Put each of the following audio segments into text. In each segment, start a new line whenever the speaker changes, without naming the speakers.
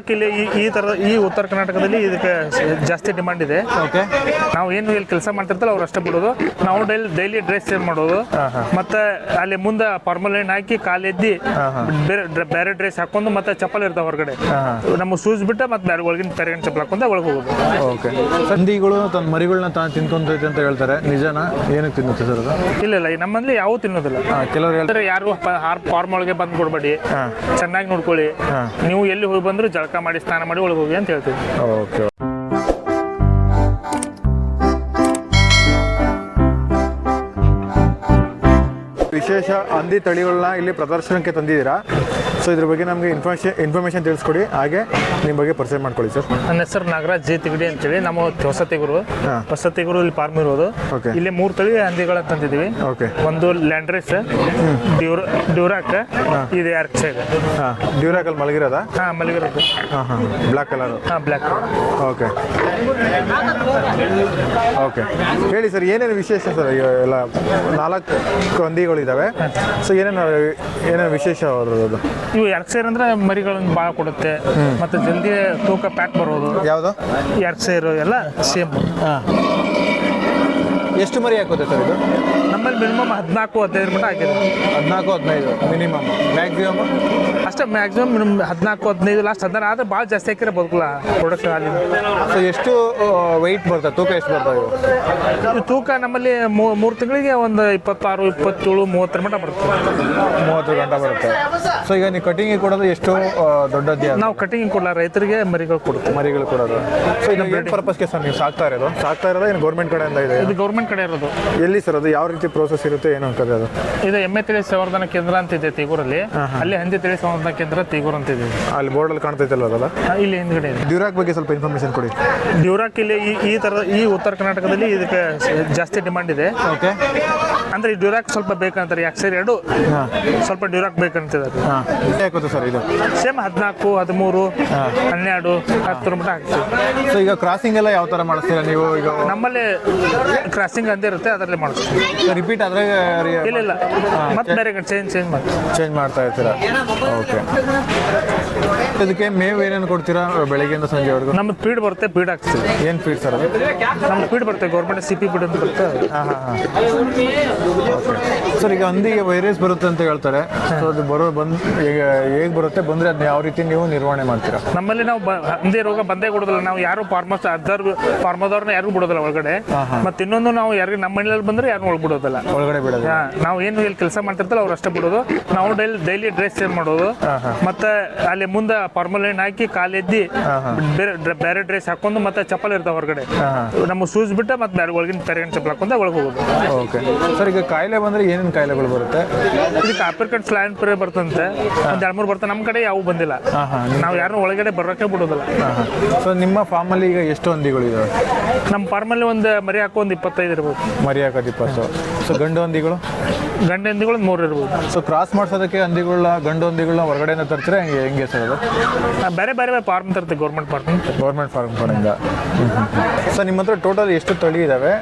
ಇಲ್ಲಿ ಈ ಈ ತರ ಈ ಉತ್ತರ ಕರ್ನಾಟಕದಲ್ಲಿ ಇದಕ್ಕೆ ಜಾಸ್ತಿ ಡಿಮಾಂಡ್ ಇದೆ.
ಓಕೆ
ನಾವು ಏನು ಇಲ್ಲಿ ಕೆಲಸ ಮಾಡ್ತಿರ್ತಲ್ಲ ಅವ್ರು ಅಷ್ಟೇ ಬಿಡೋದು. ನಾವು ಡೈಲಿ ಡೈಲಿ ಡ್ರೆಸ್ ಚೇಂಜ್ ಮಾಡೋದು. ಮತ್ತೆ ಅಲ್ಲಿ ಮುಂದೆ ಫಾರ್ಮಲ್ ಲೈನ್ ಹಾಕಿ ಕಾಲು ಎದ್ದಿ ಬೇರೆ ಬೇರೆ ಡ್ರೆಸ್ ಹಾಕೊಂಡು ಮತ್ತೆ ಚಪ್ಪಲ್ ಇರ್ತಾವ ಹೊರಗಡೆ. ನಮ್ಮ ಶೂಸ್ ಬಿಟ್ಟ ಮತ್ತೆ ಬೇರೆ ಒಳಗಿನ ಪೆರಗಿನ ಚಪ್ಪಲ್ ಹಾಕೊಂಡ ಒಳಗೆ ಹೋಗೋದು.
ಓಕೆ ಸಂದಿಗಳು ತನ್ನ ಮರಿಗಳನ್ನ ತಾನು ತಿನ್ಕೊಂತೈತೆ ಅಂತ ಹೇಳ್ತಾರೆ. ನಿಜನ? ಏನಕ್ಕೆ ತಿನ್ನುತ್ತೆ ಸರ್
ಇಲ್ಲ ಇಲ್ಲ. ಈ ನಮ್ಮಲ್ಲಿ ಯಾವೂ ತಿನ್ನೋದಿಲ್ಲ.
ಕೆಲವರು ಹೇಳ್ತಾರೆ.
ಯಾರು ಫಾರ್ಮ್ ಒಳಗೆ ಬಂದು ಕೊಡಬೇಡಿ. ಚೆನ್ನಾಗಿ ನೋಡ್ಕೊಳ್ಳಿ. ನೀವು ಎಲ್ಲಿ ಹೋಗಿ ಬಂದ್ರು ಜಳಕ ಮಾಡಿ ಸ್ನಾನ ಮಾಡಿ ಒಳಗೆ ಹೋಗಿ ಅಂತ ಹೇಳ್ತೀವಿ.
ಓಕೆ. ವಿಶೇಷ ಹಂದಿ ತಳಿಗಳನ್ನ ಇಲ್ಲಿ ಪ್ರದರ್ಶನಕ್ಕೆ ತಂದಿದ್ದೀರಾ? ಸೊ ಇದ್ರ ಬಗ್ಗೆ ನಮಗೆ ಇನ್ಫಾರ್ಮೇಷನ್ ಇನ್ಫಾರ್ಮೇಶನ್ ತಿಳಿಸ್ಕೊಡಿ. ಹಾಗೆ ನಿಮ್ಮ ಬಗ್ಗೆ ಪರ್ಚೇಸ್ ಮಾಡ್ಕೊಳ್ಳಿ ಸರ್.
ನನ್ನ ಹೆಸರು ನಾಗರಾಜ್ ಜಿ ತಿಗಡಿ ಅಂತೇಳಿ. ನಮ್ಮ ಹೊಸತಿಗುರು. ಹೊಸತಿಗುರು ಇಲ್ಲಿ ಫಾರ್ಮ್ ಇರೋದು. ಇಲ್ಲಿ ಮೂರು ತಳಿ ಹಂದಿಗಳ ತಂದಿದ್ದೀವಿ. ಒಂದು ಲ್ಯಾಂಡ್ರೆಸ್ ಡ್ಯೂರ ಡ್ಯೂರಾಕ್ ಇದು ಯಾರ ಸೈಡ್
ಹಾಂ. ಅಲ್ಲಿ ಮಲಗಿರೋದ?
ಹಾಂ ಮಲಗಿರೋದು.
ಹಾಂ ಹಾಂ. ಬ್ಲ್ಯಾಕ್ ಕಲರ್
ಹಾಂ ಬ್ಲ್ಯಾಕ್
ಓಕೆ ಓಕೆ ಹೇಳಿ ಸರ್ ಏನೇನು ವಿಶೇಷ ಸರ್? ಎಲ್ಲ ನಾಲ್ಕು ಹಂದಿಗಳಿದ್ದಾವೆ ಸೊ ಏನೇನು ಏನೇನು ವಿಶೇಷ
ಇವು ಎರ್ಕ್ಸೈರ್ ಅಂದ್ರೆ ಮರಿಗಳನ್ನು ಭಾಳ ಕೊಡುತ್ತೆ. ಮತ್ತೆ ಜಲ್ದಿ ತೂಕ ಪ್ಯಾಕ್ ಬರೋದು.
ಯಾವುದು?
ಯಾರ್ಕ್ ಸೈರ್ ಎಲ್ಲ ಸೇಮ್.
ಹಾಂ. ಎಷ್ಟು ಮರಿ ಹಾಕೋತೆ ಸರ್ ಇದು?
ನಮ್ಮಲ್ಲಿ ಮಿನಿಮಮ್ ಹದಿನಾಲ್ಕು ಹದಿನೈದು ಮಟ್ಟ ಹಾಕಿದ್ರು
ಹದಿನಾಲ್ಕು ಹದಿನೈದು ಮಿನಿಮಮ್ ಮ್ಯಾಕ್ಸಿಮಮ್
ಅಷ್ಟೇ ಮ್ಯಾಕ್ಸಿಮಮ್ ಮಿನಿಮಮ್ ಹದಿನಾಲ್ಕು ಹದಿನೈದು ಲಾಸ್ಟ್ ಹದಿನಾರು ಆದ್ರೆ ಭಾಳ ಜಾಸ್ತಿ ಹಾಕಿದ್ರೆ ಬದುಕಲ್ಲ ಪ್ರೊಡಕ್ಷನ್ ಅಲ್ಲಿ.
ಸೊ ಎಷ್ಟು ವೆಯ್ಟ್ ಬರ್ತದೆ? ತೂಕ ಎಷ್ಟು ಬರ್ತದೆ ಇವು
ಇದು ತೂಕ ನಮ್ಮಲ್ಲಿ ಮೂರು ತಿಂಗಳಿಗೆ ಒಂದು ಇಪ್ಪತ್ತಾರು ಇಪ್ಪತ್ತೇಳು ಮೂವತ್ತರ ಮಟ್ಟ ಬರುತ್ತೆ
ಮೂವತ್ತು ಗಂಟೆ ಬರುತ್ತೆ. ಸೊ ಈಗ ನೀವು ಕಟಿಂಗ್ ಕೊಡೋದು ಎಷ್ಟು ಆ, ದೊಡ್ಡದ್ದೇ?
ನಾವು ಕಟಿಂಗ್ ಕೊಡಲ್ಲ ರೈತರಿಗೆ ಮರಿಗಳು ಕೊಡುತ್ತೆ.
ಮರಿಗಳು ಕೊಡೋದು. ಸೊ ಇದು ಏನು ಪರ್ಪಸ್ಗೆ ಸರ್ ನೀವು ಸಾಕ್ತಾ ಇರೋದು? ಸಾಕ್ತಾ ಇರೋದು ಏನು ಗೌರ್ಮೆಂಟ್ ಕಡೆಯಿಂದ ಇದೆ.
ಇದು ಗೌರ್ಮೆಂಟ್ ಕಡೆ ಇರೋದು?
ಎಲ್ಲಿ ಸರ್ ಅದು? ಯಾವ ರೀತಿ ಪ್ರೋಸೆಸ್ ಇರುತ್ತೆ ಏನು ಅಂತ ಅದು?
ಇದು ಎಮ್ಮೆ ತಿಳಿ ಸಂವರ್ಧನ ಕೇಂದ್ರ ಅಂತ ಇದೆ ತೀಗೂರಲ್ಲಿ. ಅಲ್ಲಿ ಹಂದಿ ತಿಳಿ ಸಂವರ್ಧನ ಕೇಂದ್ರ ತೀಗೂರ್ ಅಂತ ಇದೆ.
ಅಲ್ಲಿ ಬೋರ್ಡಲ್ಲಿ ಕಾಣ್ತೈತಲ್ಲ ಅದಲ್ಲ
ಇಲ್ಲಿ ಹಿಂದ್ಗಡೆ ಇದೆ.
ಡ್ಯೂರಾಕ್ ಬಗ್ಗೆ ಸ್ವಲ್ಪ ಇನ್ಫಾರ್ಮೇಷನ್ ಕೊಡಿ.
ಡ್ಯೂರಾಕ್ ಇಲ್ಲಿ ಈ ಈ ತರ ಈ ಉತ್ತರ ಕರ್ನಾಟಕದಲ್ಲಿ ಇದಕ್ಕೆ ಜಾಸ್ತಿ ಡಿಮಾಂಡ್ ಇದೆ.
ಓಕೆ.
ಅಂದ್ರೆ ಈ ಡ್ಯೂರಾಕ್ ಸ್ವಲ್ಪ ಬೇಕಂತಾರೆ. ಯಾಕೆ ಸರಿ? ಎರಡು ಸ್ವಲ್ಪ ಡ್ಯೂರಾಕ್ ಬೇಕಂತಿದ್ದಾರೆ
ಹಾಂ. ಸರ್ ಇದು?
ಸೇಮ್ ಹದಿನಾಲ್ಕು ಹದಿಮೂರು ಹನ್ನೆರಡು ಹತ್ತರ ಮಟ್ಟ ಹಾಕ್ತೀವಿ.
ಸೊ ಈಗ ಕ್ರಾಸಿಂಗ್ ಎಲ್ಲ ಯಾವ ತರ ಮಾಡಿಸ್ತೀರಾ ನೀವು? ಈಗ
ನಮ್ಮಲ್ಲಿ ಕ್ರಾಸಿಂಗ್ ಅಂತ ಇರುತ್ತೆ ಅದರಲ್ಲಿ ಮಾಡಿಸ್ತೀವಿ
ರಿಪೀಟ್ ಆದ್ರೆ
ಇಲ್ಲ ಇಲ್ಲ. ಮತ್ತೆ ಬೇರೆ ಚೇಂಜ್ ಚೇಂಜ್ ಮಾಡಿ
ಚೇಂಜ್ ಮಾಡ್ತಾ ಇರ್ತೀರಾ ಓಕೆ. ಇದಕ್ಕೆ ಮೇವು ಏನೇನು ಕೊಡ್ತೀರಾ ಬೆಳಗ್ಗೆಯಿಂದ ಸಂಜೆವರೆಗೂ?
ನಮ್ಮ ಫೀಡ್ ಬರುತ್ತೆ ಫೀಡ್ ಹಾಕ್ತೀವಿ.
ಏನು ಫೀಡ್ ಸರ್ ಅದು?
ನಮ್ಮ ಪೀಡ್ ಬರುತ್ತೆ ಗೌರ್ಮೆಂಟ್ ಸಿ ಪಿ ಪೀಡ್ ಅಂತ ಬರುತ್ತೆ.
ಹಾಂ ಹಾಂ ಹಾಂ. ಸರ್ ಈಗ ಹಂದಿಗೆ ವೈರಸ್ ಬರುತ್ತೆ ಅಂತ ಹೇಳ್ತಾರೆ. ಸೊ ಅದು ಬರೋ ಬಂದು ಈಗ ಹೇಗೆ ಬರುತ್ತೆ? ಬಂದರೆ ಅದನ್ನ ಯಾವ ರೀತಿ ನೀವು ನಿರ್ವಹಣೆ ಮಾಡ್ತೀರಾ?
ನಮ್ಮಲ್ಲಿ ನಾವು ಹಂದಿ ರೋಗ ಬಂದೇ ಕೊಡೋದಿಲ್ಲ ನಾವು ಯಾರು ಫಾರ್ಮರ್ಸ್ ಅದರ್ ಫಾರ್ಮದವ್ರನ್ನ ಯಾರಿಗೂ ಬಿಡೋದಿಲ್ಲ ಒಳಗಡೆ. ಮತ್ತೆ ಇನ್ನೊಂದು ನಾವು ಯಾರಿಗೆ ನಮ್ಮ ಮನೆಯಲ್ಲಿ ಬಂದ್ರೆ ಯಾರು ಒಳಗೆ ಬಿಡೋದಿಲ್ಲ.
ಒಳಗಡೆ ಬಿಡೋದು
ಹಾ, ನಾವು ಏನು ಇಲ್ಲಿ ಕೆಲಸ ಮಾಡ್ತಿರ್ತಲ್ಲ ಅವ್ರು ಅಷ್ಟೇ ಬಿಡೋದು. ನಾವು ಡೈಲಿ ಡೈಲಿ ಡ್ರೆಸ್ ಚೇಂಜ್ ಮಾಡೋದು. ಮತ್ತೆ ಅಲ್ಲಿ ಮುಂದೆ ಫಾರ್ಮಲ್ ಲೈನ್ ಹಾಕಿ ಕಾಲೆದ್ದಿ ಬೇರೆ ಬೇರೆ ಡ್ರೆಸ್ ಹಾಕೊಂಡು ಮತ್ತೆ ಚಪ್ಪಲ್ ಇರ್ತಾವ ಹೊರಗಡೆ. ನಮ್ಮ ಶೂಸ್ ಬಿಟ್ಟ ಮತ್ತೆ ಬೇರೆ ಒಳಗಿನ ಪೆರಗಿನ ಚಪ್ಪಲ್ ಹಾಕೊಂಡ ಒಳಗೆ ಹೋಗೋದು.
ಓಕೆ. ಸರ್ ಈಗ ಕಾಯಿಲೆ ಬಂದ್ರೆ ಏನೇನು ಕಾಯಿಲೆಗಳು ಬರುತ್ತೆ?
ಇದಕ್ಕೆ ಆಪರ್ಕಟ್ ಸ್ಲಾಯನ್ ಪರಿ ಬರ್ತಂತೆ. ಒಂದ್ ಎರಡು ಮೂರು ಬರ್ತಾ ನಮ್ಮ ಕಡೆ ಯಾವ ಬಂದಿಲ್ಲ. ನಾವು ಯಾರನ್ನೂ ಒಳಗಡೆ ಬರೋಕೆ ಬಿಡೋದಿಲ್ಲ.
ಸೊ ನಿಮ್ಮ ಫಾರ್ಮಲ್ಲಿ ಈಗ ಎಷ್ಟು ಹಂದಿಗಳು ಇದಾವೆ
ನಮ್ಮ ಫಾರ್ಮಲ್ಲಿ ಒಂದು ಮರಿ ಹಾಕೋ ಒಂದು ಇಪ್ಪತ್ತೈದು ಇರ್ಬೋದು.
ಮರಿ ಹಾಕೋದು ಇಪ್ಪತ್ತು. ಸೊ ಗಂಡು ಹಂದಿಗಳು?
ಗಂಡ ಹಂದಿಗಳು ಮೂರು ಇರ್ಬೋದು.
ಸೊ ಕ್ರಾಸ್ ಮಾಡ್ಸೋದಕ್ಕೆ ಹಂದಿಗಳನ್ನ ಗಂಡು ಹಂದಿಗಳನ್ನ ಹೊರಗಡೆಯಿಂದ ತರ್ತೀರಾ? ಹೆಂಗೆ ಹೆಂಗೆ ಸರ್ ಅದು?
ಆ, ಬೇರೆ ಬೇರೆ ಫಾರ್ಮ್ ತರ್ತೀವಿ ಗೌರ್ಮೆಂಟ್ ಫಾರ್ಮ್
ಗೌರ್ಮೆಂಟ್ ಫಾರ್ಮ್ ಫಾರ್ಮಿಂದ ಸೊ ನಿಮ್ಮ ಹತ್ರ ಟೋಟಲ್ ಎಷ್ಟು ತಳಿ ಇದ್ದಾವೆ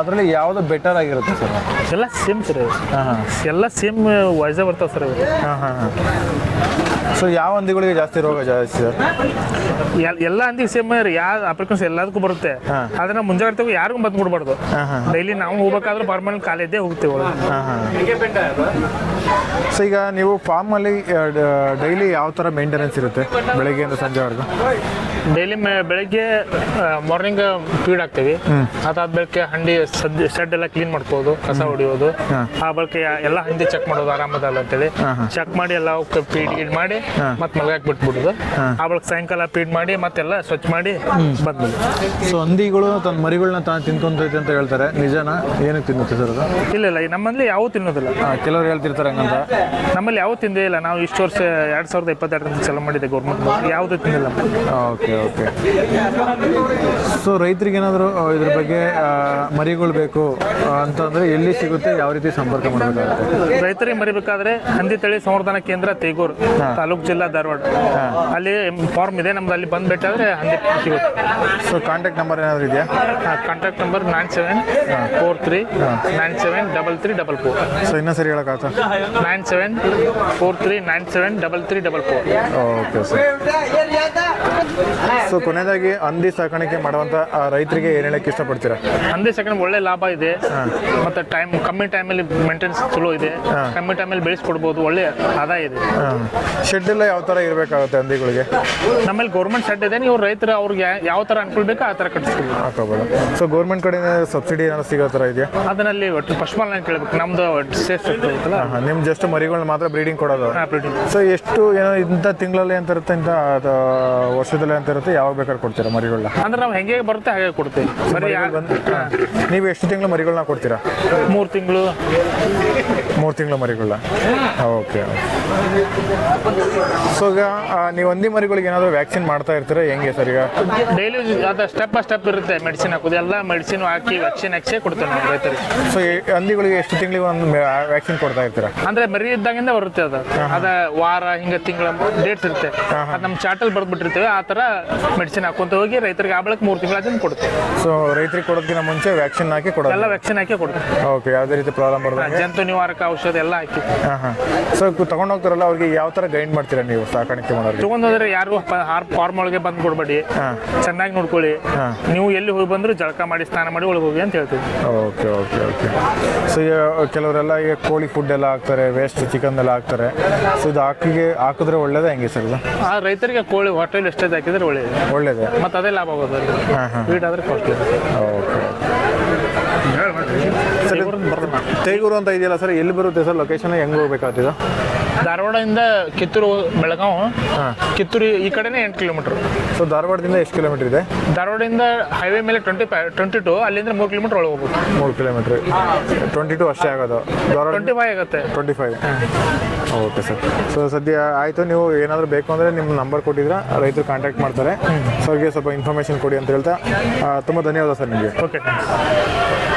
ಅದರಲ್ಲಿ ಯಾವುದು ಬೆಟರ್ ಆಗಿರುತ್ತೆ ಸರ್?
ಎಲ್ಲ ಸೇಮ್ ಸರ್ ಇವು.
ಹಾಂ ಹಾಂ.
ಎಲ್ಲ ಸೇಮ್ ವಯಸ್ಸೇ ಬರ್ತಾವೆ ಸರ್ ಇವು.
ಹಾಂ ಹಾಂ ಹಾಂ. ಸೊ ಯಾವ ಹಂದಿಗಳಿಗೆ ಜಾಸ್ತಿ ರೋಗ ಜಾಸ್ತಿ ಸರ್?
ಎಲ್- ಎಲ್ಲ ಹಂದಿಗೆ ಸೇಮ್ ಯಾವ ಅಪ್ರಿಕನ್ಸ್ ಎಲ್ಲದಕ್ಕೂ ಬರುತ್ತೆ. ಅದನ್ನ ಮುಂಜಾಗ್ರತೆ ಯಾರಿಗೂ ಬಂದು ಬಿಡ್ಬಾರ್ದು ಡೈಲಿ ನಾವು ಹೋಗ್ಬೇಕಾದ್ರೆ ಪರ್ಮನೆಂಟ್ ಕಾಲೇಜೇ ಹೋಗ್ತೀವಿ
ಸೊ ಈಗ ನೀವು ಫಾರ್ಮಲ್ಲಿ ಡೈಲಿ ಯಾವ ಥರ ಮೇಂಟೆನೆನ್ಸ್ ಇರುತ್ತೆ ಬೆಳಗ್ಗೆಯಿಂದ ಸಂಜೆವರೆಗೂ
ಡೈಲಿ ಬೆಳಗ್ಗೆ ಮಾರ್ನಿಂಗ್ ಫೀಡ್ ಹಾಕ್ತೀವಿ. ಅದಾದ ಬೆಳಗ್ಗೆ ಹಂಡಿ ಶೆಡ್ ಎಲ್ಲ ಕ್ಲೀನ್ ಮಾಡ್ಕೋದು ಕಸ ಹೊಡಿಯೋದು. ಆ ಬಳಿಕ ಎಲ್ಲ ಹಂದಿ ಚೆಕ್ ಮಾಡೋದು ಆರಾಮದಲ್ಲ ಅಂತೇಳಿ. ಚೆಕ್ ಮಾಡಿ ಎಲ್ಲ ಫೀಡ್ ಗೀಡ್ ಮಾಡಿ ಮತ್ತೆ ಮಲಗಾಕ್ ಬಿಟ್ಬಿಡೋದು. ಆ ಬಳಿಕ ಸಾಯಂಕಾಲ ಫೀಡ್ ಮಾಡಿ ಮತ್ತೆಲ್ಲ ಸ್ವಚ್ಛ ಮಾಡಿ ಬಂದ್ಬಿಡು
ಸೊ ಹಂದಿಗಳು ತನ್ನ ಮರಿಗಳನ್ನ ತಾನು ತಿನ್ಕೊಂತೈತೆ ಅಂತ ಹೇಳ್ತಾರೆ. ನಿಜನಾ? ಏನಕ್ಕೆ ತಿನ್ನುತ್ತೆ ಸರ್ ಅದು?
ಇಲ್ಲ ಇಲ್ಲ ನಮ್ಮಲ್ಲಿ ಯಾವೂ ತಿನ್ನೋದಿಲ್ಲ.
ಕೆಲವ್ರು ಹೇಳ್ತಿರ್ತಾರೆ ಹಂಗಂತ
ನಮ್ಮಲ್ಲಿ ಯಾವ ತಿಂದೇ ಇಲ್ಲ. ನಾವು ಇಷ್ಟು ವರ್ಷ ಎರಡು ಸಾವಿರದ ಇಪ್ಪತ್ತೆರಡರಿಂದ ಚಾಲೂ ಮಾಡಿದೆ ಗೌರ್ಮೆಂಟ್ ಯಾವುದು ತಿಂದಿಲ್ಲ
ಓಕೆ ಓಕೆ. ಸೊ ರೈತರಿಗೆ ಏನಾದರೂ ಇದ್ರ ಬಗ್ಗೆ ಮರಿಗೊಳ್ಬೇಕು ಮರಿಗಳು ಬೇಕು ಅಂತಂದ್ರೆ ಎಲ್ಲಿ ಸಿಗುತ್ತೆ ಯಾವ ರೀತಿ ಸಂಪರ್ಕ ಮಾಡಬೇಕಾಗುತ್ತೆ?
ರೈತರಿಗೆ ಮರಿಬೇಕಾದ್ರೆ ಹಂದಿ ತಳಿ ಸಂವರ್ಧನಾ ಕೇಂದ್ರ ತೇಗೂರ್ ತಾಲೂಕು ಜಿಲ್ಲಾ ಧಾರವಾಡ. ಅಲ್ಲಿ ಫಾರ್ಮ್ ಇದೆ. ನಮ್ದು ಅಲ್ಲಿ ಬಂದು ಹಂದಿ ಸಿಗುತ್ತೆ.
ಸೊ ಕಾಂಟ್ಯಾಕ್ಟ್ ನಂಬರ್ ಏನಾದರೂ ಇದೆಯಾ?
Contact number nine seven four three nine seven double three double four
so ಇನ್ನೂ ಸರಿ
nine seven four three nine seven double three double four
okay sir so ಕೊನೆಯದಾಗಿ ಹಂದಿ ಸಾಕಾಣಿಕೆ ಮಾಡುವಂಥ ಆ, ರೈತರಿಗೆ ಏನು ಹೇಳಕ್ಕೆ ಇಷ್ಟಪಡ್ತೀರಾ?
ಹಂದಿ ಸಾಕಾಣಿಕೆ ಒಳ್ಳೆ ಲಾಭ ಇದೆ. ಮತ್ತೆ ಟೈಮ್ ಕಮ್ಮಿ ಟೈಮಲ್ಲಿ ಮೇಂಟೆನೆನ್ಸ್ ಚಲೋ ಇದೆ. ಕಮ್ಮಿ ಟೈಮಲ್ಲಿ ಬೆಳೆಸ್ಕೊಡ್ಬೋದು ಒಳ್ಳೆ ಆದಾಯ ಇದೆ.
ಶೆಡ್ ಎಲ್ಲ ಯಾವ ಥರ ಇರಬೇಕಾಗುತ್ತೆ ಹಂದಿಗಳಿಗೆ?
ನಮ್ಮಲ್ಲಿ ಗೌರ್ಮೆಂಟ್ ಸೆಡ್ ಇದೆ ನೀವು ರೈತರು ಅವ್ರಿಗೆ ಯಾವ ಥರ ಅನುಕೂಲ ಬೇಕೋ ಆ ಥರ ಕಟ್ಟಿಸ್ತೀವಿ.
ಹಾಕೋಬೋದು ಸೊ ಗೌರ್ಮೆಂಟ್ ಕಡೆಯಿಂದ ಸಬ್ಸಿಡಿ ಏನಾದ್ರು ಸಿಗೋ ಥರ ಇದೆಯಾ?
ಅದರಲ್ಲಿ ಒಟ್ಟು ನಾನು ಕೇಳಬೇಕು ನಮ್ದು ಸೇಫ್ ಇರ್ತಲ್ಲ
ಇರುತ್ತಲ್ಲ ನಿಮ್ಮ ಜಸ್ಟ್ ಮರಿಗಳನ್ನ ಮಾತ್ರ ಬ್ರೀಡಿಂಗ್ ಕೊಡೋದು. ಸೊ ಎಷ್ಟು ಏನೋ ಇಂಥ ತಿಂಗಳಲ್ಲಿ ಅಂತ ಇರುತ್ತೆ ಇಂಥ ವರ್ಷದಲ್ಲಿ ಅಂತ ಇರುತ್ತೆ ಯಾವಾಗ ಬೇಕಾದ್ರೆ ಕೊಡ್ತೀರಾ ಮರಿಗಳನ್ನ
ಅಂದ್ರೆ ನಾವು ಹೆಂಗೆ ಬರುತ್ತೆ ಹಾಗೆ ಕೊಡ್ತೀವಿ.
ನೀವು ಎಷ್ಟು ತಿಂಗಳು ಮರಿಗಳನ್ನ ಕೊಡ್ತೀರಾ?
ಮೂರು ತಿಂಗಳು.
ಮೂರು ತಿಂಗಳು ಮರಿಗಳನ್ನ ಓಕೆ ಸೊ ಈಗ ನೀವು ಹಂದಿ ಮರಿಗಳಿಗೆ ಏನಾದರೂ ವ್ಯಾಕ್ಸಿನ್ ಮಾಡ್ತಾ ಇರ್ತೀರಾ ಹೆಂಗೆ ಸರ್ ಈಗ?
ಡೈಲಿ ಅದು ಸ್ಟೆಪ್ ಬೈ ಸ್ಟೆಪ್ ಇರುತ್ತೆ ಮೆಡಿಸಿನ್ ಹಾಕೋದು. ಎಲ್ಲ ಮೆಡಿಸಿನ್ ಹಾಕಿ ವ್ಯಾಕ್ಸಿನ್ ಹಾಕ್ಸೇ ಕೊಡ್ತೇವೆ ನಾವು ರೈತರಿಗೆ.
ಸೊ ಹಂದಿಗಳಿಗೆ ಎಷ್ಟು ತಿಂಗಳಿಗೆ ಒಂದು ವ್ಯಾಕ್ಸಿನ್ ಕೊಡ್ತಾ ಇರ್ತೀರಾ?
ಅಂದ್ರೆ ಮರಿ ಇದ್ದಾಗಿಂದ ಬರುತ್ತೆ ಅದು. ಅದ ವಾರ ಹಿಂಗ ತಿಂಗಳ ಡೇಟ್ಸ್ ಇರುತ್ತೆ. ಅದು ನಮ್ಮ ಚಾಟಲ್ ಬರ್ದ್ಬಿಟ್ಟಿರ್ತೇವೆ ಆ ತರ ಮೆಡಿಸಿನ್ ಹಾಕೊಂತ ಹೋಗಿ ರೈತರಿಗೆ ಆ ಬಳಕ ಮೂರು ತಿಂಗಳ ಅದನ್ನ ಕೊಡ್ತೇವೆ.
ಸೊ ರೈತರಿಗೆ ಕೊಡೋದಕ್ಕಿಂತ ಮುಂಚೆ ವ್ಯಾಕ್ಸಿನ್ ಹಾಕಿ ಕೊಡೋದು.
ಎಲ್ಲ ವ್ಯಾಕ್ಸಿನ್ ಹಾಕಿ ಕೊಡ್ತೇವೆ.
ಓಕೆ ಯಾವುದೇ ರೀತಿ ಪ್ರಾಬ್ಲಮ್ ಬರೋದು
ಜಂತು ನಿವಾರಕ ಔಷಧ ಎಲ್ಲ ಹಾಕಿ.
ಹಾಂ ಹಾಂ. ಸೊ ತಗೊಂಡು ಹೋಗ್ತಾರಲ್ಲ ಅವ್ರಿಗೆ ಯಾವ ತರ ಗೈಡ್ ಮಾಡ್ತೀರಾ ನೀವು ಸಾಕಾಣಿಕೆ ಮಾಡೋರು
ತಗೊಂಡೋದ್ರೆ ಯಾರು ಫಾರ್ಮ್ ಒಳಗೆ ಬಂದು ಕೊಡ್ಬೇಡಿ. ಚೆನ್ನಾಗಿ ನೋಡ್ಕೊಳ್ಳಿ. ನೀವು ಎಲ್ಲಿ ಹೋಗಿ ಬಂದ್ರು ಜಳಕ ಮಾಡಿ ಸ್ನಾನ ಮಾಡಿ ಒಳಗೆ ಹೋಗಿ ಅಂತ ಹೇಳ್ತೀವಿ.
ಓಕೆ ಓಕೆ ಓಕೆ ಸೊ ಕೆಲವರೆಲ್ಲ ಈಗ ಕೋಳಿ ಫುಡ್ ಎಲ್ಲ ಹಾಕ್ತಾರೆ ವೇಸ್ಟ್ ಚಿಕನ್ ಎಲ್ಲ ಹಾಕ್ತಾರೆ. ಸೊ ಇದು ಹಾಕಿಗೆ ಹಾಕಿದ್ರೆ ಒಳ್ಳೇದೇ ಹೆಂಗೆ ಸರ್ ಇದು?
ಆ ರೈತರಿಗೆ ಕೋಳಿ ಹೋಟೆಲ್ ಎಷ್ಟೇ ಹಾಕಿದ್ರೆ ಒಳ್ಳೇದು.
ಒಳ್ಳೇದೇ?
ಮತ್ತೆ ಅದೇ ಲಾಭ ಆಗೋದು
ಹಾಂ ಹಾಂ.
ವೀಟ್ ಆದರೆ ಕಾಸ್ಟ್ಲಿ
ಓಕೆ ತೇಗೂರು ಅಂತ ಇದೆಯಲ್ಲ ಸರ್ ಎಲ್ಲಿ ಬರುತ್ತೆ ಸರ್ ಲೊಕೇಶನ್ ಹೆಂಗೆ ಹೋಗ್ಬೇಕಾಗ್ತಿದ್ದು
ಧಾರವಾಡದಿಂದ ಕಿತ್ತೂರು ಬೆಳಗಾವ್. ಕಿತ್ತೂರು ಈ ಕಡೆನೇ ಎಂಟು ಕಿಲೋಮೀಟರ್
ಸೊ ಧಾರವಾಡದಿಂದ ಎಷ್ಟು ಕಿಲೋಮೀಟರ್ ಇದೆ?
ಧಾರವಾಡದಿಂದ ಹೈವೇ ಮೇಲೆ ಟ್ವೆಂಟಿ ಫೈವ್ ಟ್ವೆಂಟಿ ಟು ಅಲ್ಲಿಂದ ಮೂರು ಕಿಲೋಮೀಟರ್ ಒಳಗೆ ಹೋಗ್ಬೋದು
ಮೂರು ಕಿಲೋಮೀಟರ್ ಟ್ವೆಂಟಿ ಟು ಅಷ್ಟೇ ಆಗೋದು.
ಟ್ವೆಂಟಿ ಫೈವ್ ಆಗುತ್ತೆ.
Twenty five okay sir so ಸದ್ಯ ಆಯಿತು ನೀವು ಏನಾದರೂ ಬೇಕು ಅಂದರೆ ನಿಮ್ಮ ನಂಬರ್ ಕೊಟ್ಟಿದ್ರೆ ರೈತರು ಕಾಂಟ್ಯಾಕ್ಟ್ ಮಾಡ್ತಾರೆ. ಸೊ ಅವ್ರಿಗೆ ಸ್ವಲ್ಪ ಇನ್ಫಾರ್ಮೇಷನ್ ಕೊಡಿ ಅಂತ ಹೇಳ್ತಾ ತುಂಬ ಧನ್ಯವಾದ ಸರ್ ನಿಮಗೆ.
Okay thanks